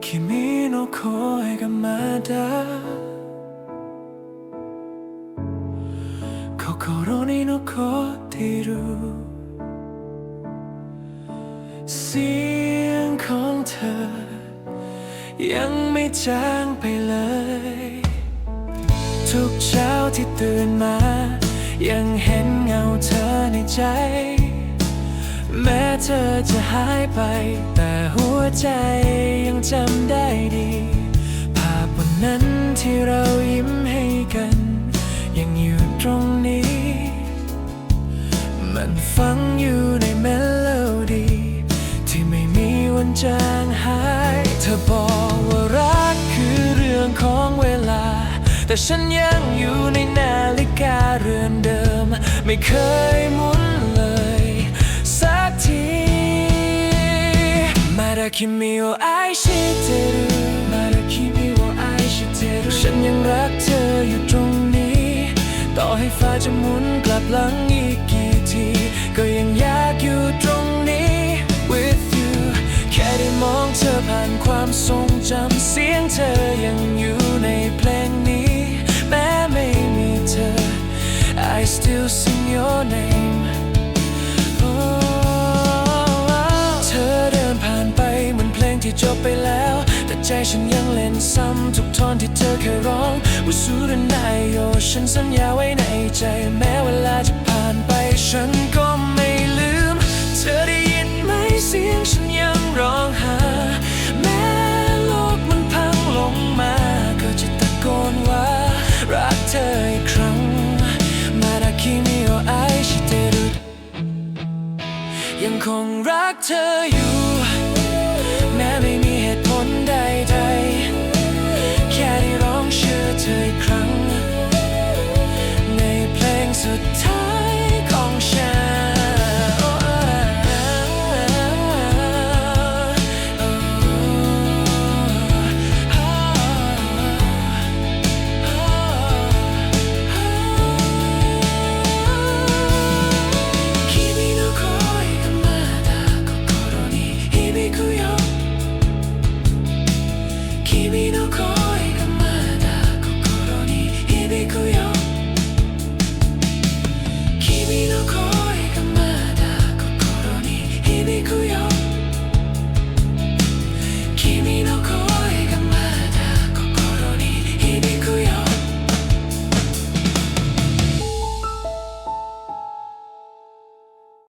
君の声がまだ心เสียงของเธอ ยังไม่จางไปเลย ทุกเช้าที่ตื่นมา ยังเห็นเงาเธอในใจ แม้เธอจะหายไป แต่หัวใจยังจำได้ดี ภาพวันนั้นที่เรายิ้มให้กัน ยังอยู่ตรงนี้ มันฝังอยู่ในเมโลดี้ที่ไม่มีวันจางหาย เธอบอกว่ารักคือเรื่องของเวลา แต่ฉันยังอยู่ในนาฬิกาเรือน ไม่เคยหมุนเลย สักที まだ君を愛してるまだ君を愛してるฉันยังรักเธออยู่ตรงนี้ ต่อให้ฟ้าจะหมุนกลับหลังอีกกี่ที ก็ยังอยากอยู่ตรงนี้ with you แค่ได้มองเธอผ่านความทรงจำเสียงเธอยังอยู่ในเพลงนี้ แม้ไม่มีเธอ I still sing ที่จบไปแล้ว แต่ใจฉันยังเล่นซ้ำทุกท่อนที่เธอเคยร้องว่าสู้ได้ยโยฉันสัญญาไว้ในใจ แม้เวลาจะผ่านไปฉันก็ไม่ลืม เธอได้ยินไหมเสียงฉันยังร้องหา แม้โลกมันพังลงมา ก็จะตะโกนว่า รักเธออีกครั้ง มาดาคิมิโอไอชิเตรุยังคงรักเธออยู่ camino con